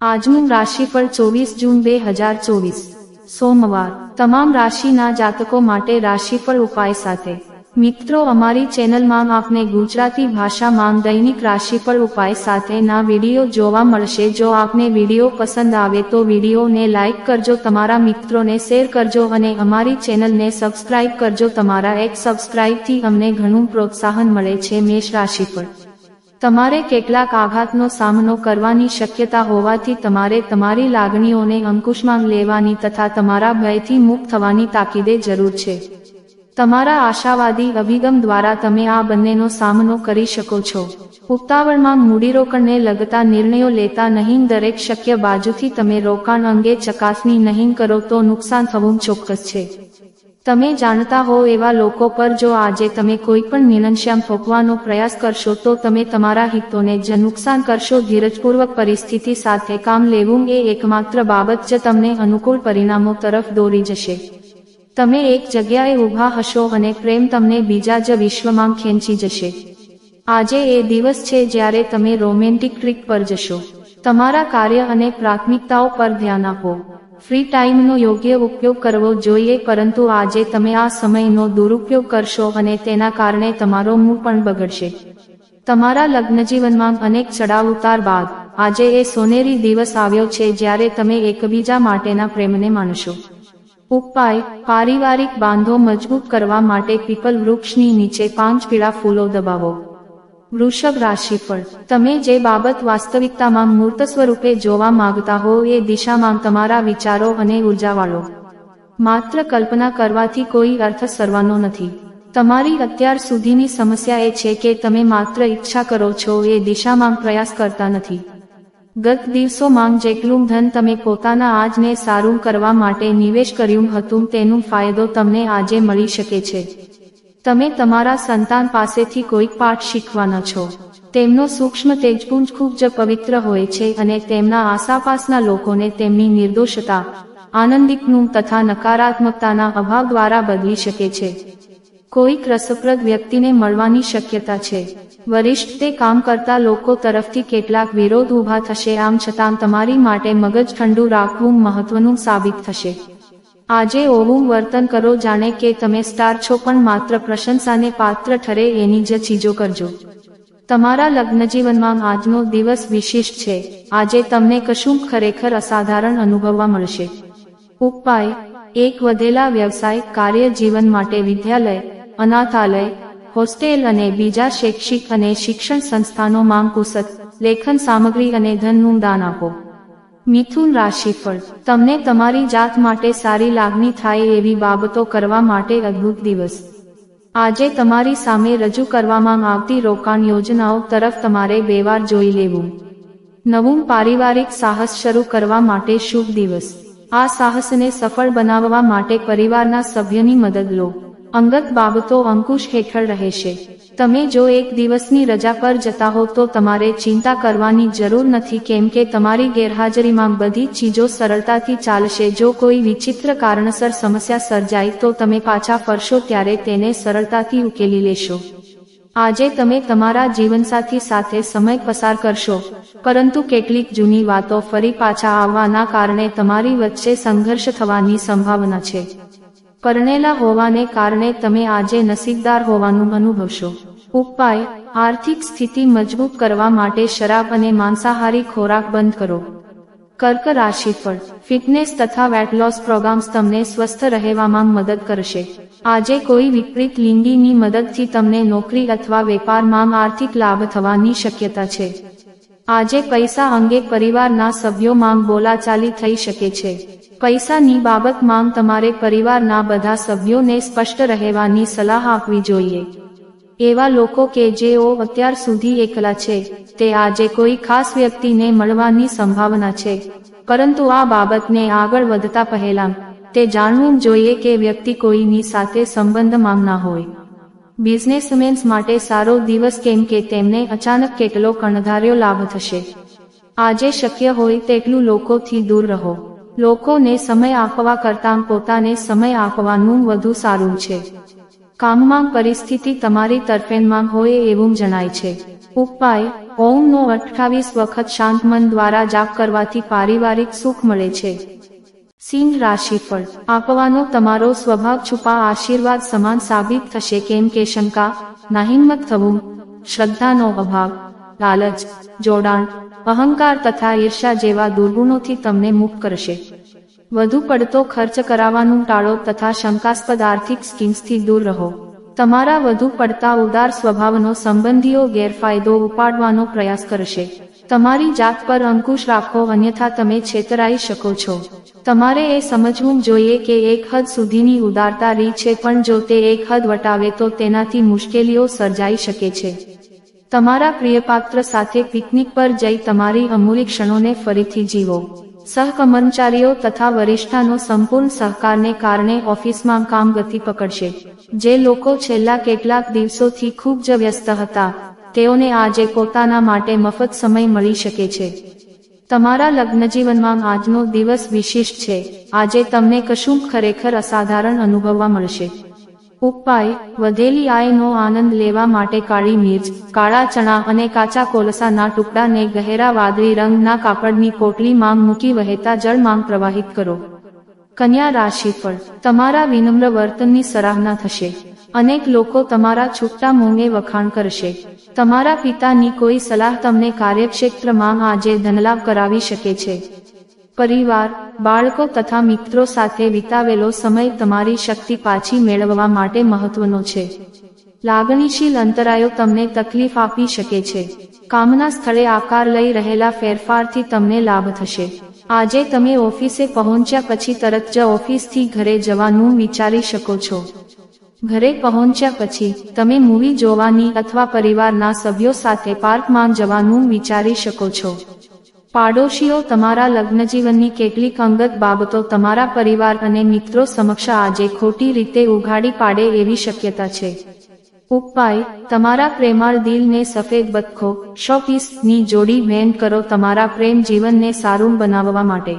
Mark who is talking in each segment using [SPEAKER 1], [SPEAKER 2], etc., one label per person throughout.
[SPEAKER 1] આજનું રાશિફળ ચોવીસ જૂન બે હજાર ચોવીસ. સોમવાર. તમામ રાશિના જાતકો માટે રાશિફળ ઉપાય સાથે. મિત્રો, અમારી ચેનલમાં આપને ગુજરાતી ભાષામાં દૈનિક રાશિફળ ઉપાય સાથેના વીડિયો જોવા મળશે. જો આપને વીડિયો પસંદ આવે તો વિડીયોને લાઇક કરજો, તમારા મિત્રોને શેર કરજો અને અમારી ચેનલને સબસ્ક્રાઇબ કરજો. તમારા એક સબસ્ક્રાઇબથી અમને ઘણું પ્રોત્સાહન મળે છે. મેષ રાશિફળ. તમારે કેટલાક આઘાતનો સામનો કરવાની શક્યતા હોવાથી તમારે તમારી લાગણીઓને અંકુશમાં લેવાની તથા તમારા ભયથી મુક્ત થવાની તાકીદે જરૂર છે. તમારા આશાવાદી અભિગમ દ્વારા તમે આ બંનેનો સામનો કરી શકો છો. ઉતાવળમાં મૂડીરોકાણને લગતા નિર્ણયો લેતા નહીં દરેક શક્ય બાજુથી તમે રોકાણ અંગે ચકાસણી નહીં કરો તો નુકસાન થવું ચોક્કસ છે. તમે જાણતા હો એવા લોકો પર જો આજે તમે કોઈ પણ નિરંશ્યામ થોપવાનો પ્રયાસ કરશો તો તમે તમારા હિતોને જ નુકસાન કરશો. ધીરજપૂર્વક પરિસ્થિતિ સાથે કામ લેવું એ એકમાત્ર બાબત જ તમને અનુકૂળ પરિણામો તરફ દોરી જશે. તમે એક જગ્યાએ ઊભા હશો અને પ્રેમ તમને બીજા જ વિશ્વમાં ખેંચી જશે. આજે એ દિવસ છે જ્યારે તમે રોમેન્ટિક ટ્રીક પર જશો. તમારા કાર્ય અને પ્રાથમિકતાઓ પર ધ્યાન આપો. ફ્રી ટાઈમનો યોગ્ય ઉપયોગ કરવો જોઈએ, પરંતુ આજે તમે આ સમયનો દુરુપયોગ કરશો અને તેના કારણે તમારો મૂળ પણ બગડશે. તમારા લગ્નજીવનમાં અનેક ચડાવ ઉતાર બાદ, આજે એ સોનેરી દિવસ આવ્યો છે જ્યારે તમે એકબીજા માટેના પ્રેમને માનશો. ઉપાય, પારિવારિક બાંધો મજબૂત કરવા માટે પીપલ વૃક્ષની નીચે પાંચ પીળા ફૂલો દબાવો. વૃષભ રાશિ રાશિફળ તમે જે બાબત વાસ્તવિકતામાં મૂર્ત સ્વરૂપે જોવા માંગતા હો એ દિશામાં તમારા વિચારો અને ઉર્જાવાળો. માત્ર કલ્પના કરવાથી કોઈ અર્થ સરવાનો નથી. તમારી અત્યાર સુધીની સમસ્યા એ છે કે તમે માત્ર ઈચ્છા કરો છો એ દિશામાં પ્રયાસ કરતા નથી. ગત દિવસોમાં જેટલું ધન તમે પોતાના આજને સારું કરવા માટે નિવેશ કર્યું હતું તેનું ફાયદો તમને આજે મળી શકે છે. તમે તમારા સંતાન પાસેથી કોઈક પાઠ શીખવાના છો. તેમનો સૂક્ષ્મ તેજપુંજ ખૂબ જ પવિત્ર હોય છે અને તેમના આસાપાસના લોકોને તેમની નિર્દોષતા, આનંદિકનું તથા નકારાત્મકતાના અભાવ દ્વારા બદલી શકે છે. કોઈક રસપ્રદ વ્યક્તિને મળવાની શક્યતા છે. વરિષ્ઠ તે કામ કરતા લોકો તરફથી કેટલાક વિરોધ ઊભા થશે, આમ છતાં તમારી માટે મગજ ઠંડુ રાખવું મહત્વનું સાબિત થશે. આજે ઓવું વર્તન કરો જાણે કે તમે સ્ટાર છો પણ માત્ર પ્રશંસાને પાત્ર ઠરે એની જ ચીજો કરજો. તમારા લગ્ન જીવનમાં આજનો દિવસ વિશિષ્ટ છે. આજે તમને કશું ખરેખર અસાધારણ અનુભવવા મળશે. ઉપાય, એક વધેલા વ્યવસાય, કાર્ય જીવન માટે વિદ્યાલય, અનાથાલય, હોસ્ટેલ અને બીજા શૈક્ષિક અને શિક્ષણ સંસ્થાનોમાં પુસ્તક લેખન સામગ્રી અને ધનનું દાન આપો. મિથુન રાશિફળ. તમને તમારી જાત માટે સારી લાગણી થાય એવી બાબતો કરવા માટે અદ્ભુત દિવસ. આજે તમારી સામે રજૂ કરવામાં આવતી રોકાણ યોજનાઓ તરફ તમારે બે વાર જોઈ લેવું. નવું પારિવારિક સાહસ શરૂ કરવા માટે શુભ દિવસ. આ સાહસને સફળ બનાવવા માટે પરિવારના સભ્યની મદદ લો. અંગત બાબતો અંકુશ હેઠળ રહેશે તમે જો એક દિવસની રજા પર જતા હો તો તમારે ચિંતા કરવાની જરૂર નથી કેમ કે તમારી ગેરહાજરીમાં બધી ચીજો સરળતાથી ચાલશે. જો કોઈ વિચિત્ર કારણસર સમસ્યા સર્જાય તો તમે પાછા ફરશો ત્યારે તેને સરળતાથી ઉકેલી લેશો. આજે તમે તમારા જીવનસાથી સાથે સમય પસાર કરશો. પરંતુ કેટલીક જૂની વાતો ફરી પાછા આવવાના કારણે તમારી વચ્ચે સંઘર્ષ થવાની સંભાવના છે. પરણેલા હોવાને કારણે તમે આજે નસીબદાર હોવાનું અનુભવશો. ઉપાય, આર્થિક સ્થિતિ મજબૂત કરવા માટે શરાબ અને માંસાહારી ખોરાક બંધ કરો. કર્ક રાશિ ફળ ફિટનેસ તથા વેટ લોસ પ્રોગ્રામ્સ તમને સ્વસ્થ રહેવામાં મદદ કરશે. આજે કોઈ વિપરીત લિંગીની મદદથી તમને નોકરી અથવા વેપારમાં આર્થિક લાભ થવાની શક્યતા છે. આજે પૈસા અંગે પરિવારના સભ્યોમાં બોલાચાલી થઈ શકે છે. પૈસાની બાબતમાં તમારે પરિવારના બધા સભ્યોને સ્પષ્ટ રહેવાની સલાહ આપવી જોઈએ. એવા લોકો કે જેઓ અત્યાર સુધી એકલા છે, તે આજે કોઈ ખાસ વ્યક્તિને મળવાની સંભાવના છે. પરંતુ આ બાબતને આગળ વધતા પહેલા, તે જાણવું જોઈએ કે વ્યક્તિ કોઈની સાથે સંબંધ માંગના હોય. બિઝનેસમેન્સ માટે સારો દિવસ કેમ કે તેમને અચાનક કેટલો કણધાર્યો લાભ થશે. આજે શક્ય હોય તેટલું લોકોથી દૂર રહો. લોકોને સમય આપવા કરતાં પોતાને સમય આપવાનું વધુ સારું છે. કામમાં પરિસ્થિતિ તમારી તરફેણમાં હોય એવું જણાય છે. ઉપાય, ઓમનો અઠ્ઠાવીસ વખત શાંત મન દ્વારા જાપ કરવાથી પારિવારિક સુખ મળે છે. સિંહ રાશિફળ આપવાનો તમારો સ્વભાવ છુપા આશીર્વાદ સમાન સાબિત થશે કેમ કે શંકા, નાહિંમત થવું, શ્રદ્ધાનો અભાવ, લાલચ, જોડાણ અહંકાર તથા ઈર્ષા જેવા દુર્ગુણોથી તમને મુક્ત કરશે. વધુ પડતો ખર્ચ કરાવવાનું ટાળો તથા શંકાસ્પદ આર્થિક સ્કીમ્સથી દૂર રહો. તમારા વધુ પડતા ઉદાર સ્વભાવનો સંબંધીઓ ગેરફાયદો ઉપાડવાનો પ્રયાસ કરશે. તમારી જાત પર અંકુશ રાખો અન્યથા તમે છેતરાઈ શકો છો. તમારે એ સમજવું જોઈએ કે એક હદ સુધીની ઉદારતા રી છે પણ જો તે એક હદ વટાવે તો તેનાથી મુશ્કેલીઓ સર્જાઈ શકે છે. તમારા પ્રિયપાત્ર સાથે પિકનિક પર જઈ તમારી અમૂલ્ય ક્ષણોને ફરીથી જીવો. સહકર્મચારીઓ તથા વરિષ્ઠાનો સંપૂર્ણ સહકારને કારણે ઓફિસમાં કામ ગતિ પકડશે. જે લોકો છેલ્લા કેટલાક દિવસોથી ખૂબ જ વ્યસ્ત હતા, તેઓને આજે પોતાના માટે મફત સમય મળી શકે છે. તમારા લગ્નજીવનમાં આજનો દિવસ વિશિષ્ટ છે. આજે તમને કશું ખરેખર અસાધારણ અનુભવવા મળશે. ઉપાય, વધેલી આયનો આનંદ લેવા માટે કાળી મિર્ચ, કાળા ચણા અને કાચા કોલસાના ટુકડાને ગહેરા વાદળી રંગના કાપડની પોટલી માંગ મૂકી વહેતા જળમાં પ્રવાહિત કરો. કન્યા રાશિફળ, તમારા વિનમ્ર વર્તનની સરાહના થશે. અનેક લોકો તમારા છૂટા મોંગે વખાણ કરશે. તમારા પિતાની કોઈ સલાહ તમને કાર્યક્ષેત્રમાં આજે ધનલાભ કરાવી શકે છે. પરિવાર, બાળકો તથા મિત્રો સાથે વિતાવેલો સમય તમારી શક્તિ પાછી મેળવવા માટે મહત્વનો છે. લાગણીશીલ અંતરાયો તમને તકલીફ આપી શકે છે. કામના સ્થળે આકાર લઈ રહેલા ફેરફારથી તમને લાભ થશે. આજે તમે ઓફિસે પહોંચ્યા પછી તરત જ ઓફિસથી ઘરે જવાનું વિચારી શકો છો. ઘરે પહોંચ્યા પછી તમે મૂવી જોવાની અથવા પરિવારના સભ્યો સાથે પાર્કમાં જવાનું વિચારી શકો છો. પાડોશીઓ તમારા લગ્નજીવનની કેટલીક અંગત બાબતો તમારા પરિવાર અને મિત્રો સમક્ષ આજે ખોટી રીતે ઉઘાડી પાડે એવી શક્યતા છે. ઉપાય, તમારા પ્રેમાળ દિલને સફેદ બતખો, શોપીસની જોડી ભેન્ટ કરો તમારા પ્રેમ જીવનને સારું બનાવવા માટે.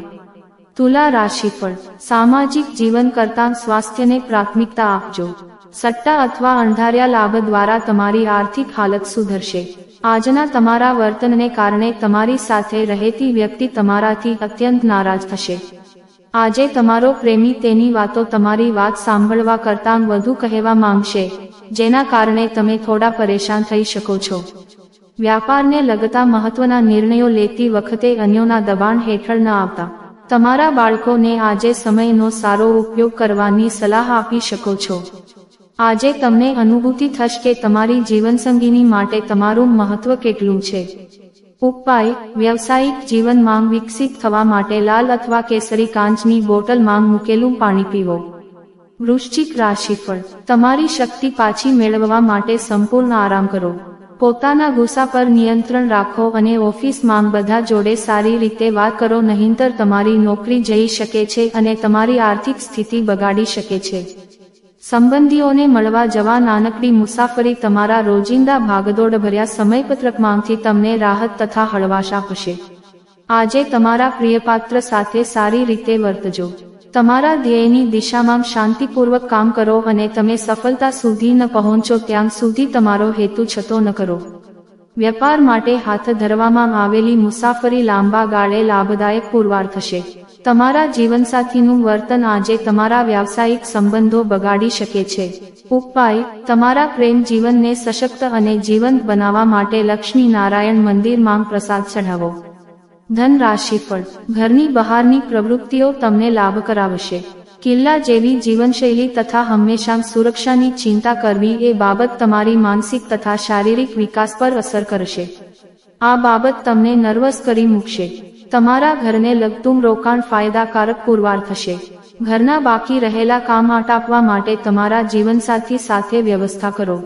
[SPEAKER 1] તુલા રાશિફળ, સામાજિક જીવન કરતાં સ્વાસ્થ્યને પ્રાથમિકતા આપજો. સટ્ટા અથવા અંધાર્યા લાભ દ્વારા તમારી આર્થિક હાલત સુધરશે. આજના તમારા વર્તનને કારણે તમારી સાથે રહેતી વ્યક્તિ તમારાથી અત્યંત નારાજ થશે. આજે તમારો પ્રેમી તેની વાતો તમારી વાત સાંભળવા કરતાં વધુ કહેવા માંગશે, જેના કારણે તમે થોડા પરેશાન થઈ શકો છો. વ્યાપારને લગતા મહત્વના નિર્ણયો લેતી વખતે અન્યોના દબાણ હેઠળ ન આવતા. તમારા બાળકોને આજે સમયનો સારો ઉપયોગ કરવાની સલાહ આપી શકો છો. આજે તમને અનુભૂતિ થશે કે તમારી જીવનસંગીની માટે તમારું મહત્વ કેટલું છે. ઉપાય, વ્યવસાયિક જીવન માંગ વિકસિત થવા માટે લાલ અથવા કેસરી કાંચની બોટલ માંગ મૂકેલું પાણી પીવો. વૃશ્ચિક રાશિફળ, તમારી શક્તિ પાછી મેળવવા માટે સંપૂર્ણ આરામ કરો. પોતાના ગુસ્સા પર નિયંત્રણ રાખો અને ઓફિસ માંગ બધા જોડે સારી રીતે વાત કરો નહીંતર તમારી નોકરી જઈ શકે છે અને તમારી આર્થિક સ્થિતિ બગાડી શકે છે. સંબંધીઓને મળવા જવા નાનકડી મુસાફરી તમારા રોજિંદા ભાગદોડ ભર્યા સમયપત્રકમાંથી તમને રાહત તથા હળવાશા હશે. આજે તમારા પ્રિયપાત્ર સાથે સારી રીતે વર્તજો. તમારા ધ્યેયની દિશામાં શાંતિપૂર્વક કામ કરો અને તમે સફળતા સુધી ન પહોંચો ત્યાં સુધી તમારો હેતુ છતો ન કરો. વેપાર માટે હાથ ધરવામાં આવેલી મુસાફરી લાંબા ગાળે લાભદાયક પુરવાર થશે. તમારા જીવનસાથીનું વર્તન આજે તમારા વ્યાવસાયિક સંબંધો બગાડી શકે છે. ઉપાય, તમારા પ્રેમ જીવનને સશક્ત અને જીવંત બનાવવા માટે લક્ષ્મી નારાયણ મંદિરમાં પ્રસાદ ચઢાવો. ધન રાશિફળ ઘરની બહારની પ્રવૃત્તિઓ તમને લાભ કરાવશે. કિલ્લા જેવી જીવનશૈલી તથા હંમેશા સુરક્ષાની ચિંતા કરવી એ બાબત તમારી માનસિક તથા શારીરિક વિકાસ પર અસર કરશે. આ બાબત તમને નર્વસ કરી મૂકશે. તમારા ઘરને લગતું રોકાણ ફાયદાકારક પુરવાર થશે. ઘરના બાકી રહેલા કામ આટાપવા માટે તમારા જીવનસાથી સાથે વ્યવસ્થા કરો.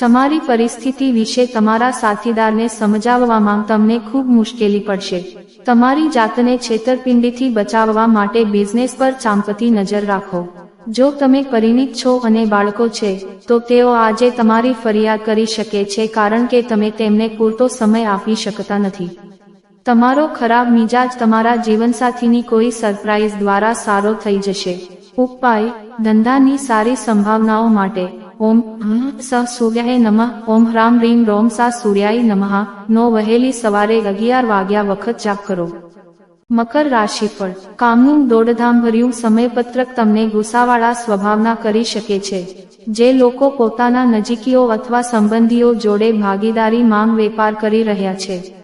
[SPEAKER 1] તમારી પરિસ્થિતિ વિશે તમારા સાથીદારને સમજાવવામાં તમને ખૂબ મુશ્કેલી પડશે. તમારી જાતને છેતરપિંડીથી બચાવવા માટે બિઝનેસ પર ચાંપતી નજર રાખો. જો તમે પરિણિત છો અને બાળકો છે, તો તેઓ આજે તમારી ફરિયાદ કરી શકે છે કારણ કે તમે તેમને પૂરતો સમય આપી શકતા નથી. તમારો ખરાબ મિજાજ તમારા જીવનસાથીની કોઈ સરપ્રાઇઝ દ્વારા સારો થઈ જશે. ઉપાય, ધંધાની સારી સંભાવનાઓ માટે. ઓમ, સ, સૂર્યાય નમઃ. ઓમ હ્રામ રીમ, રોમ, સા, સૂર્યાય નમઃ. નો વહેલી સવારે અગિયાર વાગ્યા વખત જાપ કરો. મકર રાશિફળ કામનું દોડધામભર્યું સમયપત્રક તમને ગુસ્સાવાળા સ્વભાવના કરી શકે છે. જે લોકો પોતાના નજીકીઓ અથવા સંબંધીઓ જોડે ભાગીદારી માંગ વેપાર કરી રહ્યા છે.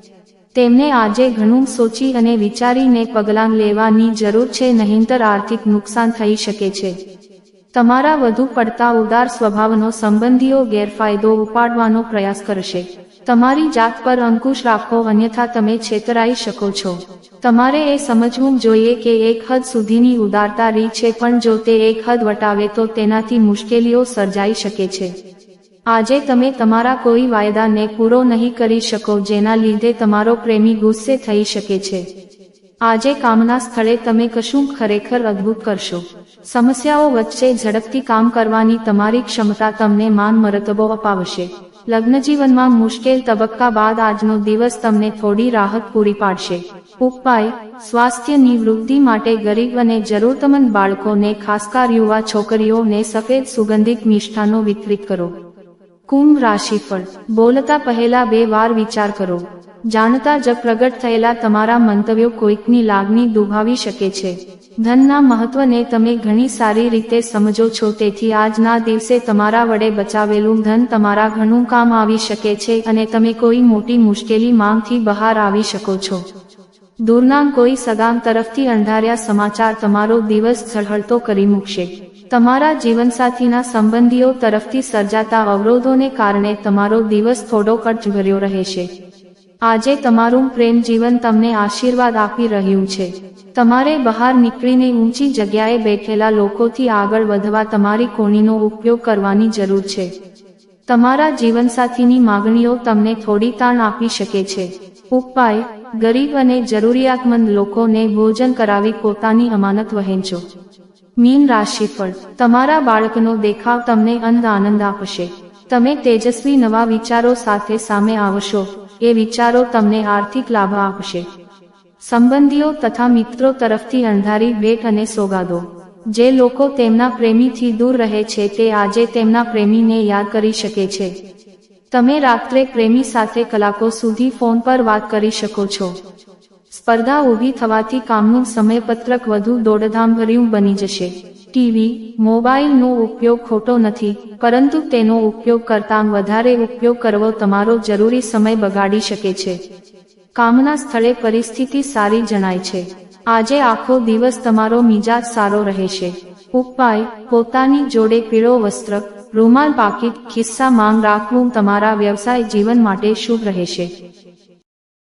[SPEAKER 1] તેમને આજે ઘણું સોચી અને વિચારીને પગલાં લેવાની જરૂર છે, નહીંતર આર્થિક નુકસાન થઈ શકે છે. તમારા વધુ પડતા ઉદાર સ્વભાવનો સંબંધીઓ ગેરફાયદો ઉપાડવાનો પ્રયાસ કરશે. તમારી જાત પર અંકુશ રાખો, અન્યથા તમે છેતરાઈ શકો છો. તમારે એ સમજવું જોઈએ કે એક હદ સુધીની ઉદારતા રી છે, પણ જો તે એક હદ વટાવે તો તેનાથી મુશ્કેલીઓ સર્જાઈ શકે છે. આજે તમે તમારા કોઈ વાયદાને પૂરો નહીં કરી શકો જેના લીધે તમારો પ્રેમી ગુસ્સે થઈ શકે છે. આજે કામના સ્થળે તમે કશું ખરેખર અદ્ભુત કરશો. સમસ્યાઓ વચ્ચે ઝડપથી કામ કરવાની તમારી ક્ષમતા તમને માન મરતબો અપાવશે. લગ્નજીવનમાં મુશ્કેલ તબક્કા બાદ આજનો દિવસ તમને થોડી રાહત પૂરી પાડશે. ઉપાય સ્વાસ્થ્યની વૃદ્ધિ માટે ગરીબ અને જરૂરતમંદ બાળકોને ખાસકાર યુવા છોકરીઓને સફેદ સુગંધિત મિષ્ઠાનો વિતરિત કરો. કુંભ રાશિફળ. બોલતા પહેલા બે વાર વિચાર કરો. જાણતા જ પ્રગટ થયેલા તમારા મંતવ્યો કોઈકની લાગણી દુભાવી શકે છે. ધનના મહત્વને તમે ઘણી સારી રીતે સમજો છો, તેથી આજના દિવસે તમારા વડે બચાવેલું ધન તમારા ઘણું કામ આવી શકે છે અને તમે કોઈ મોટી મુશ્કેલી માંગથી બહાર આવી શકો છો. દૂરના કોઈ સગામ તરફથી અંધાર્યા સમાચાર તમારો દિવસ ઝળહળતો કરી મૂકશે. તમારા જીવનસાથીના સંબંધીઓ તરફથી સર્જાતા અવરોધોને કારણે તમારો દિવસ થોડો કટભર્યો રહેશે. આજે તમારું પ્રેમ જીવન તમને આશીર્વાદ આપી રહ્યું છે. તમારે બહાર નીકળીને ઊંચી જગ્યાએ બેઠેલા લોકોથી આગળ વધવા તમારી કોણીનો ઉપયોગ કરવાની જરૂર છે. તમારા જીવનસાથીની માગણીઓ તમને થોડી તાણ આપી શકે છે. ઉપાય, ગરીબ અને જરૂરિયાતમંદ લોકોને ભોજન કરાવી પોતાની અમાનત વહેંચો. મીન રાશિફળ. તમારા બાળકનો દેખાવ તમને અંધ આનંદ આપશે. તમે તેજસ્વી નવા વિચારો સાથે સામે આવશો. એ વિચારો તમને આર્થિક લાભ આપશે. સંબંધીઓ તથા મિત્રો તરફથી અંધારી ભેટ અને સોગાદો. જે લોકો તેમના પ્રેમીથી દૂર રહે છે તે આજે તેમના પ્રેમીને યાદ કરી શકે છે. તમે રાત્રે પ્રેમી સાથે કલાકો સુધી ફોન પર વાત કરી શકો છો. સ્પર્ધા ઊભી થવાથી કામનું સમયપત્રક વધુ દોડધામભર્યું બની જશે. ટીવી, મોબાઈલનો ઉપયોગ ખોટો નથી, પરંતુ તેનો ઉપયોગ કરતાં વધારે ઉપયોગ કરવો તમારો જરૂરી સમય બગાડી શકે છે. કામના સ્થળે પરિસ્થિતિ સારી જણાય છે. આજે આખો દિવસ તમારો મિજાજ સારો રહેશે. ઉપાય, પોતાની જોડે પીળો વસ્ત્ર, રૂમાલ, પાકીટ, ખિસ્સા માંગ રાખવું તમારા વ્યવસાય જીવન માટે શુભ રહેશે.